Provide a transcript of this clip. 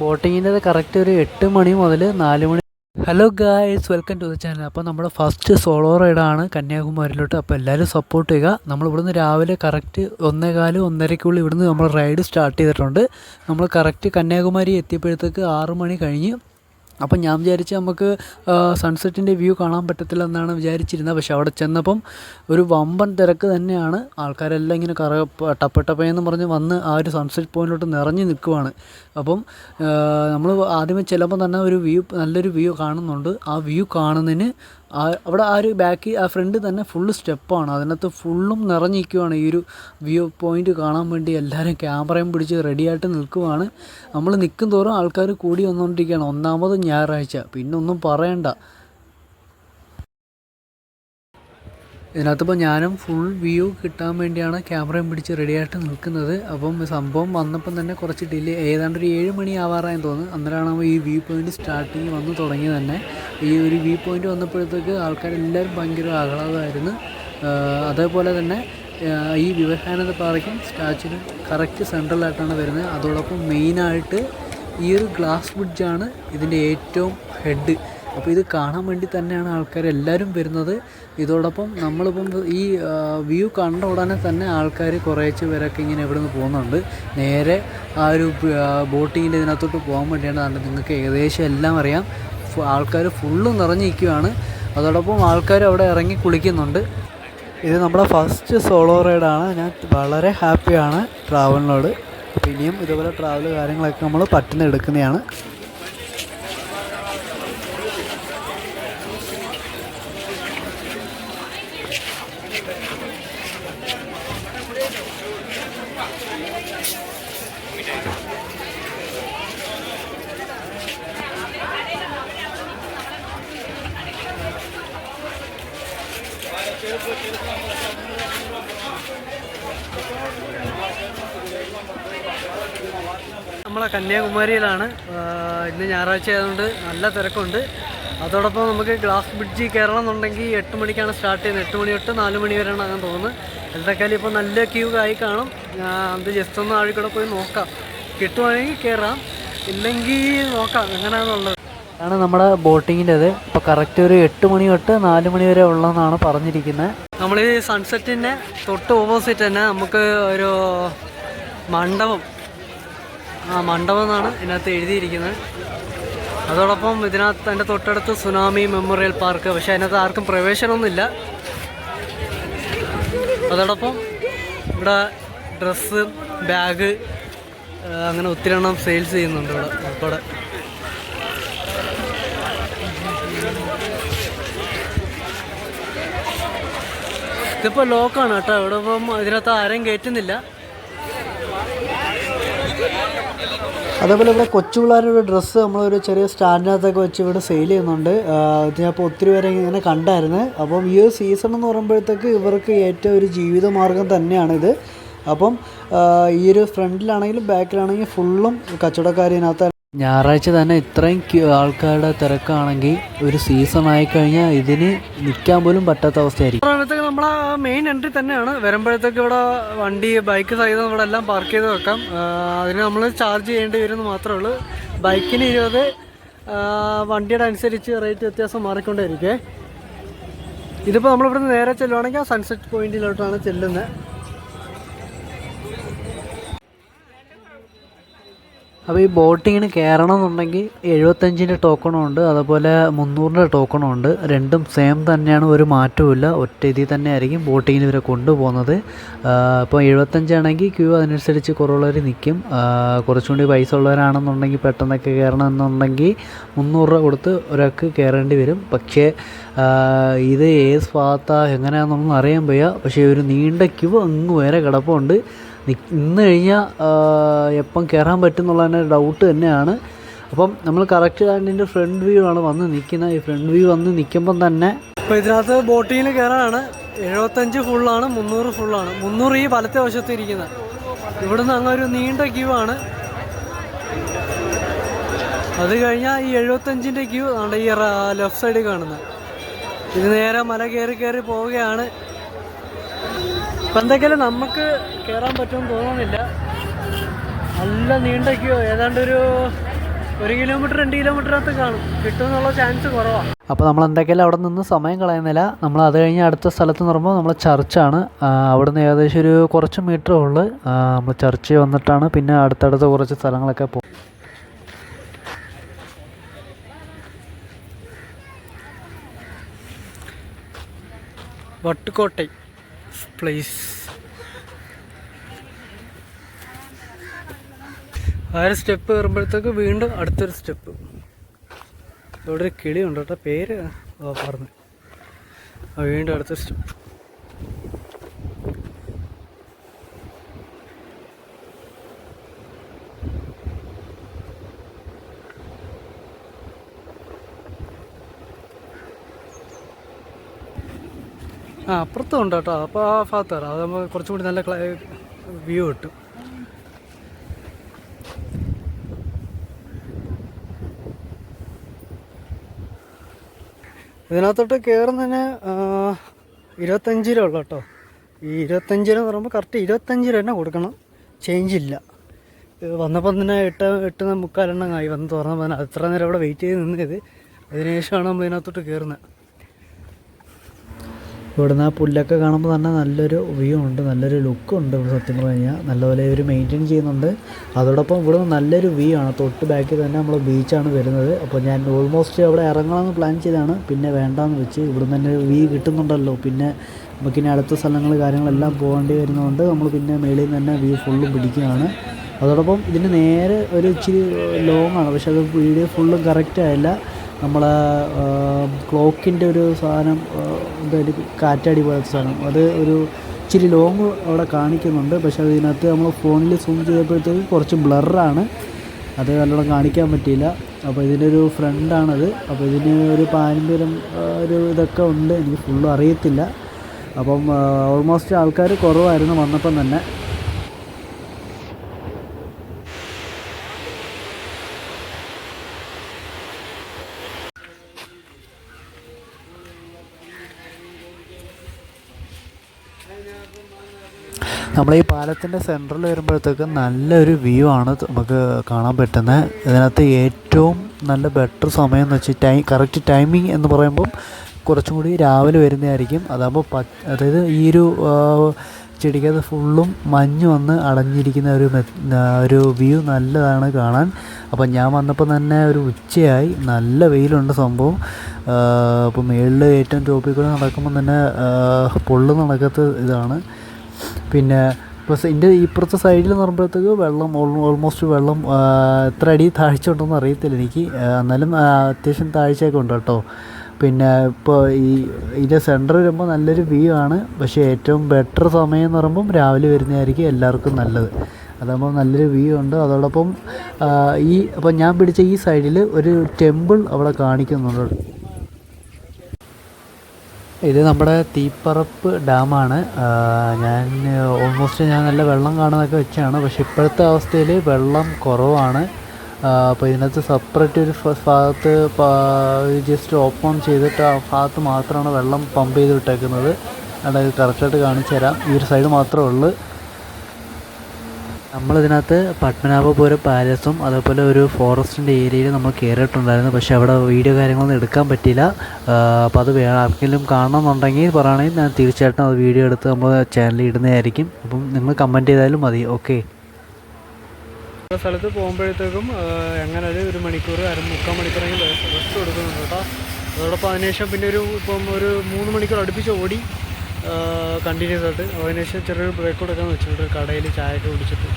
ബോട്ടിങ്ങിന്റെ correct ഒരു എട്ട് മണി മുതൽ നാല് മണി hello guys welcome to the channel. അപ്പോൾ നമ്മുടെ ഫസ്റ്റ് സോളോ റൈഡാണ് കന്യാകുമാരിയിലോട്ട്. അപ്പോൾ എല്ലാവരും സപ്പോർട്ട് ചെയ്യുക. നമ്മൾ ഇവിടുന്ന് രാവിലെ കറക്റ്റ് ഒന്നേകാൽ ഒന്നരയ്ക്കുള്ളിൽ ഇവിടുന്ന് നമ്മൾ റൈഡ് സ്റ്റാർട്ട് ചെയ്തിട്ടുണ്ട്. നമ്മൾ കറക്റ്റ് കന്യാകുമാരി എത്തിയപ്പോഴത്തേക്ക് ആറ് മണി കഴിഞ്ഞ് അപ്പം ഞാൻ വിചാരിച്ചു നമുക്ക് സൺസെറ്റിന്റെ വ്യൂ കാണാൻ പറ്റത്തില്ല എന്നാണ് വിചാരിച്ചിരുന്നത്. പക്ഷെ അവിടെ ചെന്നപ്പം ഒരു വമ്പൻ തിരക്ക് തന്നെയാണ്. ആൾക്കാരെല്ലാം ഇങ്ങനെ കറ ടപ്പട്ടപ്പയെന്ന് പറഞ്ഞ് വന്ന് ആ ഒരു സൺസെറ്റ് പോയിന്റിലോട്ട് നിറഞ്ഞു നിൽക്കുവാണ്. അപ്പം നമ്മൾ ആദ്യമേ ചെല്ലുമ്പോൾ തന്നെ ഒരു വ്യൂ നല്ലൊരു വ്യൂ കാണുന്നുണ്ട്. ആ വ്യൂ കാണുന്നതിന് അവിടെ ആ ഒരു ബാക്ക് ആ ഫ്രണ്ട് തന്നെ ഫുള്ള് സ്റ്റെപ്പാണ് അതിനകത്ത് ഫുള്ളും നിറഞ്ഞിരിക്കുവാണ്. ഈ ഒരു വ്യൂ പോയിന്റ് കാണാൻ വേണ്ടി എല്ലാവരും ക്യാമറയും പിടിച്ച് റെഡിയായിട്ട് നിൽക്കുവാണ്. നമ്മൾ നിൽക്കും തോറും ആൾക്കാർ കൂടി വന്നുകൊണ്ടിരിക്കുകയാണ്. ഒന്നാമത് ഞായറാഴ്ച. പിന്നെ ഒന്നും പറയണ്ട. ഇതിനകത്തിപ്പോൾ ഞാനും ഫുൾ വ്യൂ കിട്ടാൻ വേണ്ടിയാണ് ക്യാമറയും പിടിച്ച് റെഡിയായിട്ട് നിൽക്കുന്നത്. അപ്പം സംഭവം വന്നപ്പം തന്നെ കുറച്ച് ഡിലേ ഏതാണ്ട് ഒരു ഏഴ് മണി ആവാറായെന്ന് തോന്നുന്നു. അന്നേരമാണ് ഈ വ്യൂ പോയിന്റ് സ്റ്റാർട്ടിങ് വന്ന് തുടങ്ങി തന്നെ. ഈ ഒരു വ്യൂ പോയിന്റ് വന്നപ്പോഴത്തേക്ക് ആൾക്കാരെല്ലാവരും ഭയങ്കര ആഹ്ലാദമായിരുന്നു. അതേപോലെ തന്നെ ഈ വിവേകാനന്ദ പാറയ്ക്കും സ്റ്റാച്ചിനും കറക്റ്റ് സെൻട്രലായിട്ടാണ് വരുന്നത്. അതോടൊപ്പം മെയിനായിട്ട് ഈ ഒരു ഗ്ലാസ് ബ്രിഡ്ജാണ് ഇതിന്റെ ഏറ്റവും ഹെഡ് അപ്പോൾ ഇത് കാണാൻ വേണ്ടി തന്നെയാണ് ആൾക്കാർ എല്ലാവരും വരുന്നത്. ഇതോടൊപ്പം നമ്മളിപ്പം ഈ വ്യൂ കണ്ട ഉടനെ തന്നെ ആൾക്കാർ കുറേച്ച് പേരൊക്കെ ഇങ്ങനെ ഇവിടെ നിന്ന് പോകുന്നുണ്ട്. നേരെ ആ ഒരു ബോട്ടിങ്ങിന്റെ ഇതിനകത്തോട്ട് പോകാൻ വേണ്ടിയാണ് നിങ്ങൾക്ക് ഏകദേശം എല്ലാം അറിയാം. ആൾക്കാർ ഫുള്ള് നിറഞ്ഞിരിക്കുകയാണ് അതോടൊപ്പം ആൾക്കാർ അവിടെ ഇറങ്ങി കുളിക്കുന്നുണ്ട്. ഇത് നമ്മുടെ ഫസ്റ്റ് സോളോ റൈഡാണ്. ഞാൻ വളരെ ഹാപ്പിയാണ് ട്രാവലിനോട്. ഇനിയും ഇതുപോലെ ട്രാവൽ കാര്യങ്ങളൊക്കെ നമ്മൾ പറ്റുന്ന എടുക്കുന്നതാണ്. നമ്മളെ കന്യാകുമാരിയിലാണ് ഇന്ന് ഞായറാഴ്ച ആയതുകൊണ്ട് നല്ല തിരക്കുണ്ട്. അതോടൊപ്പം നമുക്ക് ഗ്ലാസ് ബ്രിഡ്ജ് കയറണം എന്നുണ്ടെങ്കിൽ എട്ട് മണിക്കാണ് സ്റ്റാർട്ട് ചെയ്യുന്നത്. എട്ട് മണി തൊട്ട് നാല് മണി വരെയാണ് അങ്ങനെ തോന്നുന്നത് എന്തൊക്കെയാലും ഇപ്പോൾ നല്ല ക്യൂ ആയി കാണും. അത് ജസ്റ്റ് ഒന്ന് ആഴി കൂടെ പോയി നോക്കാം. കിട്ടുവാണെങ്കിൽ കയറാം ഇല്ലെങ്കിൽ നോക്കാം. എങ്ങനെയാണെന്നുള്ളത് ആണ് നമ്മുടെ ബോട്ടിങ്ങിന്റെത് ഇപ്പോൾ കറക്റ്റ് ഒരു എട്ട് മണി തൊട്ട് നാല് മണി വരെ ഉള്ളതെന്നാണ് പറഞ്ഞിരിക്കുന്നത്. നമ്മൾ ഈ സൺസെറ്റിന്റെ തൊട്ട് ഓപ്പോസിറ്റ് തന്നെ നമുക്ക് ഒരു മണ്ഡപം. ആ മണ്ഡപം എന്നാണ് ഇതിനകത്ത് എഴുതിയിരിക്കുന്നത്. അതോടൊപ്പം ഇതിനകത്ത് എന്റെ തൊട്ടടുത്ത് സുനാമി മെമ്മോറിയൽ പാർക്ക് പക്ഷേ അതിനകത്ത് ആർക്കും പ്രവേശനമൊന്നുമില്ല. അതോടൊപ്പം ഇവിടെ ഡ്രസ്സ് ബാഗ് അങ്ങനെ ഒത്തിരി എണ്ണം സെയിൽസ് ചെയ്യുന്നുണ്ട് ഇവിടെ ഉൾപ്പെടെ. ഇതിപ്പോൾ ലോക്കാണ് കേട്ടോ. ഇവിടെ ഇപ്പം ഇതിനകത്ത് ആരെയും കയറ്റുന്നില്ല അതേപോലെ ഇവിടെ കൊച്ചു പിള്ളേരുടെ ഡ്രസ്സ് നമ്മളൊരു ചെറിയ സ്റ്റാൻഡിനകത്തൊക്കെ വെച്ച് ഇവിടെ സെയിൽ ചെയ്യുന്നുണ്ട്. ഇത് ഞാൻ ഇപ്പോൾ ഒത്തിരി പേരെ ഇങ്ങനെ കണ്ടായിരുന്നു. അപ്പം ഈ ഒരു സീസൺ എന്ന് പറയുമ്പോഴത്തേക്ക് ഇവർക്ക് ഏറ്റവും ഒരു ജീവിതമാർഗം തന്നെയാണിത് അപ്പം ഈ ഒരു ഫ്രണ്ടിലാണെങ്കിലും ബാക്കിലാണെങ്കിലും ഫുള്ളും കച്ചവടക്കാർ ഇതിനകത്ത് ഞായറാഴ്ച തന്നെ ഇത്രയും ആൾക്കാരുടെ തിരക്കാണെങ്കിൽ ഒരു സീസൺ ആയിക്കഴിഞ്ഞാൽ ഇതിന് നിൽക്കാൻ പോലും പറ്റാത്ത അവസ്ഥയായിരിക്കും. പറയുമ്പോഴത്തേക്ക് ആ മെയിൻ എൻട്രി തന്നെയാണ്. വരുമ്പോഴത്തേക്ക് ഇവിടെ വണ്ടി ബൈക്ക് സഹിതം ഇവിടെ എല്ലാം പാർക്ക് ചെയ്ത് വെക്കാം. അതിന് നമ്മൾ ചാർജ് ചെയ്യേണ്ടി വരുമെന്ന് മാത്രമേ ഉള്ളൂ. ബൈക്കിന് ഇരുപത് വണ്ടിയുടെ അനുസരിച്ച് റേറ്റ് വ്യത്യാസം മാറിക്കൊണ്ടേയിരിക്കേ. ഇതിപ്പോൾ നമ്മളിവിടുന്ന് നേരെ ചെല്ലുവാണെങ്കിൽ ആ സൺസെറ്റ് പോയിന്റിലോട്ടാണ് ചെല്ലുന്നത് അപ്പോൾ ഈ ബോട്ടിങ്ങിന് കയറണം എന്നുണ്ടെങ്കിൽ എഴുപത്തഞ്ചിന്റെ ടോക്കണും ഉണ്ട് അതുപോലെ മുന്നൂറിന്റെ ടോക്കണും ഉണ്ട്. രണ്ടും സെയിം തന്നെയാണ് ഒരു മാറ്റവുമില്ല ഒറ്റ ഇതിൽ തന്നെ ആയിരിക്കും ബോട്ടിങ്ങിന് ഇവരെ കൊണ്ടുപോകുന്നത്. അപ്പോൾ എഴുപത്തഞ്ചാണെങ്കിൽ ക്യൂ അതിനനുസരിച്ച് കുറവുള്ളവർ നിൽക്കും കുറച്ചുകൂടി പൈസ ഉള്ളവരാണെന്നുണ്ടെങ്കിൽ പെട്ടെന്നൊക്കെ കയറണം എന്നുണ്ടെങ്കിൽ മുന്നൂറ് രൂപ കൊടുത്ത് ഒരാൾക്ക് കയറേണ്ടി വരും. പക്ഷേ ഇത് ഏത് ഭാഗത്താണ് എങ്ങനെയാണെന്നൊന്നും അറിയാൻ വയ്യ. പക്ഷേ ഒരു നീണ്ട ക്യൂ അങ്ങ് വരെ കിടപ്പുണ്ട്. നിന്ന് കഴിഞ്ഞാൽ എപ്പം കയറാൻ പറ്റും എന്നുള്ളതിന്റെ ഡൗട്ട് തന്നെയാണ്. അപ്പം നമ്മൾ കറക്റ്റ് അതിന്റെ ഫ്രണ്ട് വ്യൂ ആണ് വന്ന് നിൽക്കുന്നത് ഈ ഫ്രണ്ട് വ്യൂ വന്ന് നിൽക്കുമ്പം തന്നെ ഇപ്പോൾ ഇതിനകത്ത് ബോട്ടിങ്ങിൽ കയറാനാണ് എഴുപത്തഞ്ച് ഫുള്ളാണ് മുന്നൂറ് ഫുള്ളാണ് മുന്നൂറ് ഈ വലത്തെ വശത്ത് ഇരിക്കുന്നത് ഇവിടുന്ന് അങ്ങ് ഒരു നീണ്ട ക്യൂ ആണ്. അത് കഴിഞ്ഞാൽ ഈ എഴുപത്തഞ്ചിന്റെ ക്യൂ ആണ് ഈ ലെഫ്റ്റ് സൈഡിൽ കാണുന്നത് ഇത് നേരെ മല കയറി കയറി പോവുകയാണ്. ഇപ്പം എന്തെങ്കിലും നമുക്ക് കയറാൻ പറ്റുമെന്ന് തോന്നുന്നില്ല. നല്ല നീണ്ടൊക്കെയോ ക്യൂ. ഏതാണ്ട് ഒരു ഒരു കിലോമീറ്റർ രണ്ട് കിലോമീറ്ററിനകത്ത് കാണും. കിട്ടുമെന്നുള്ള ചാൻസ് കുറവാണ് അപ്പോൾ നമ്മൾ എന്തൊക്കെയാലും അവിടെ നിന്ന് സമയം കളയുന്നില്ല. നമ്മൾ അത് കഴിഞ്ഞ് അടുത്ത സ്ഥലത്ത് പറയുമ്പോൾ നമ്മൾ ചർച്ചാണ് അവിടുന്ന് ഏകദേശം ഒരു കുറച്ച് മീറ്ററേ ഉള്ളു. നമ്മൾ ചർച്ച് വന്നിട്ടാണ് പിന്നെ അടുത്തടുത്ത കുറച്ച് സ്ഥലങ്ങളൊക്കെ പോകും വട്ടുകോട്ടൈ. പ്ലേസ് ആ ഒരു സ്റ്റെപ്പ് കയറുമ്പോഴത്തേക്ക് വീണ്ടും അടുത്തൊരു സ്റ്റെപ്പ് ഇവിടെ ഒരു കിളിയുണ്ട് കേട്ടോ പേര് പറഞ്ഞു വീണ്ടും അടുത്തൊരു സ്റ്റെപ്പ് ആ അപ്പുറത്തും ഉണ്ട് കേട്ടോ. അപ്പോൾ ആ ഭാഗത്ത് വരാം. അതാകുമ്പോൾ കുറച്ചും കൂടി നല്ല വ്യൂ കിട്ടും. ഇതിനകത്തോട്ട് കയറുന്നതിന് ഇരുപത്തഞ്ച് രൂപ ഉള്ളു കേട്ടോ. ഈ ഇരുപത്തഞ്ച് രൂപ എന്ന് പറയുമ്പോൾ കറക്റ്റ് ഇരുപത്തഞ്ച് രൂപ തന്നെ കൊടുക്കണം. ചേഞ്ച് ഇല്ല. വന്നപ്പം തന്നെ എട്ട് എട്ട് മുക്കാലെണ്ണം ആയി വന്ന് തുറന്നപ്പോൾ തന്നെ. അത്ര നേരം അവിടെ വെയിറ്റ് ചെയ്ത് നിന്നത്. അതിനുശേഷമാണ് നമ്മൾ ഇതിനകത്തോട്ട് കയറുന്നത് ഇവിടുന്ന് ആ പുല്ലൊക്കെ കാണുമ്പോൾ തന്നെ നല്ലൊരു വ്യൂ ഉണ്ട് നല്ലൊരു ലുക്കും ഉണ്ട് ഇവിടെ സത്യം പറഞ്ഞു കഴിഞ്ഞാൽ നല്ലപോലെ ഇവർ മെയിന്റെയിൻ ചെയ്യുന്നുണ്ട്. അതോടൊപ്പം ഇവിടെ നല്ലൊരു വ്യൂ ആണ്. തൊട്ട് ബാക്കിൽ തന്നെ നമ്മൾ ബീച്ചാണ് വരുന്നത്. അപ്പോൾ ഞാൻ ഓൾമോസ്റ്റ് അവിടെ ഇറങ്ങണമെന്ന് പ്ലാൻ ചെയ്താണ് പിന്നെ വേണ്ടാന്ന് വെച്ച് ഇവിടുന്ന് തന്നെ വ്യൂ കിട്ടുന്നുണ്ടല്ലോ. പിന്നെ നമുക്കിനി അടുത്ത സ്ഥലങ്ങൾ കാര്യങ്ങളെല്ലാം പോകേണ്ടി വരുന്നതുകൊണ്ട് നമ്മൾ പിന്നെ മേളിൽ നിന്ന് തന്നെ വ്യൂ ഫുള്ളും പിടിക്കുകയാണ്. അതോടൊപ്പം ഇതിന് നേരെ ഒരു ഇച്ചിരി ലോങ്ങാണ് പക്ഷേ അത് വീഡിയോ ഫുള്ളും കറക്റ്റ് ആയില്ല. നമ്മളെ ക്ലോക്കിന്റെ ഒരു സാധനം എന്തായാലും കാറ്റാടി പോലത്തെ സാധനം. അത് ഒരു ഇച്ചിരി ലോങ് അവിടെ കാണിക്കുന്നുണ്ട്. പക്ഷേ അതിനകത്ത് നമ്മൾ ഫോണിൽ സൂം ചെയ്തപ്പോഴത്തേക്ക് കുറച്ച് ബ്ലറാണ് അത് നല്ലോണം കാണിക്കാൻ പറ്റിയില്ല. അപ്പോൾ ഇതിനൊരു ഫ്രണ്ടാണത് അപ്പോൾ ഇതിന് ഒരു പാരമ്പര്യം ആ, ഒരു ഇതൊക്കെ ഉണ്ട്. എനിക്ക് ഫുള്ളും അറിയത്തില്ല. അപ്പം ഓൾമോസ്റ്റ് ആൾക്കാർ കുറവായിരുന്നു വന്നപ്പം തന്നെ. നമ്മൾ ഈ പാലത്തിന്റെ സെന്ററിൽ വരുമ്പോഴത്തേക്ക് നല്ലൊരു വ്യൂ ആണ് നമുക്ക് കാണാൻ പറ്റുന്നത് ഇതിനകത്ത് ഏറ്റവും നല്ല ബെറ്റർ സമയം എന്ന് വെച്ചാൽ ടൈം കറക്റ്റ് ടൈമിംഗ് എന്ന് പറയുമ്പം കുറച്ചും കൂടി രാവിലെ വരുന്നതായിരിക്കും. അതാകുമ്പോൾ പ അതായത് ഈ ഒരു ചെടിക്ക് അത് ഫുള്ളും മഞ്ഞ് വന്ന് അടഞ്ഞിരിക്കുന്ന ഒരു ഒരു വ്യൂ നല്ലതാണ് കാണാൻ. അപ്പം ഞാൻ വന്നപ്പോൾ തന്നെ ഒരു ഉച്ചയായി. നല്ല വെയിലുണ്ട് സംഭവം. അപ്പോൾ മേളിൽ ഏറ്റവും ടോപ്പിക്കൂടെ നടക്കുമ്പോൾ തന്നെ പൊള്ളു നടക്കത്ത് ഇതാണ്. പിന്നെ ഇപ്പോൾ ഇതിന്റെ ഇപ്പുറത്തെ സൈഡിൽ എന്ന് പറയുമ്പോഴത്തേക്ക് വെള്ളം ഓൾമോസ്റ്റ് വെള്ളം എത്ര അടി താഴ്ച ഉണ്ടെന്ന് അറിയത്തില്ല എനിക്ക്. എന്നാലും അത്യാവശ്യം താഴ്ചയൊക്കെ ഉണ്ട് കേട്ടോ. പിന്നെ ഇപ്പോൾ ഈ ഇതിന്റെ സെന്റർ വരുമ്പോൾ നല്ലൊരു വ്യൂ ആണ്. പക്ഷേ ഏറ്റവും ബെറ്റർ സമയം എന്ന് പറയുമ്പം രാവിലെ വരുന്നതായിരിക്കും എല്ലാവർക്കും നല്ലത്. അതാകുമ്പോൾ നല്ലൊരു വ്യൂ ഉണ്ട്. അതോടൊപ്പം ഈ അപ്പോൾ ഞാൻ പിടിച്ച ഈ സൈഡിൽ ഒരു ടെമ്പിൾ അവിടെ കാണിക്കുന്നുണ്ട്. ഇത് നമ്മുടെ തീപ്പറപ്പ് ഡാമാണ്. ഞാൻ ഓൾമോസ്റ്റ് ഞാൻ നല്ല വെള്ളം കാണുന്നതൊക്കെ വെച്ചാണ്. പക്ഷേ ഇപ്പോഴത്തെ അവസ്ഥയിൽ വെള്ളം കുറവാണ്. അപ്പോൾ ഇതിനകത്ത് സെപ്പറേറ്റ് ഒരു ഭാഗത്ത് ജസ്റ്റ് ഓപ്പൺ ചെയ്തിട്ട് ആ ഭാഗത്ത് മാത്രമാണ് വെള്ളം പമ്പ് ചെയ്ത് വിട്ടേക്കുന്നത്. അതായത് കറക്റ്റായിട്ട് കാണിച്ചു തരാം. ഈ ഒരു സൈഡ് മാത്രമേ ഉള്ളൂ. നമ്മളിതിനകത്ത് പത്മനാഭപുരം പാലസും അതേപോലെ ഒരു ഫോറസ്റ്റിന്റെ ഏരിയയിൽ നമ്മൾ കയറിയിട്ടുണ്ടായിരുന്നു. പക്ഷേ അവിടെ വീഡിയോ കാര്യങ്ങളൊന്നും എടുക്കാൻ പറ്റിയില്ല. അപ്പോൾ അത് വേറെ ആർക്കെങ്കിലും കാണണമെന്നുണ്ടെങ്കിൽ പറയുകയാണെങ്കിൽ ഞാൻ തീർച്ചയായിട്ടും അത് വീഡിയോ എടുത്ത് നമ്മൾ ചാനലിൽ ഇടുന്നതായിരിക്കും. അപ്പം നിങ്ങൾ കമന്റ് ചെയ്താലും മതി. ഓക്കെ സ്ഥലത്ത് പോകുമ്പോഴത്തേക്കും എങ്ങനെ ഒരു മണിക്കൂർ അര മുക്കാൽ മണിക്കൂറെങ്കിലും റെസ്റ്റ് കൊടുക്കുന്നുണ്ട് കേട്ടോ. അതോടൊപ്പം അതിനുശേഷം പിന്നെ ഒരു ഇപ്പം ഒരു മൂന്ന് മണിക്കൂർ അടുപ്പിച്ച് ഓടി കണ്ടിന്യൂസ് ആയിട്ട് അതിനുശേഷം ചെറിയൊരു ബ്രേക്ക് കൊടുക്കാമെന്ന് വെച്ചിട്ടുണ്ട്. കടയിൽ ചായ ഒക്കെ കുടിച്ചിട്ട്.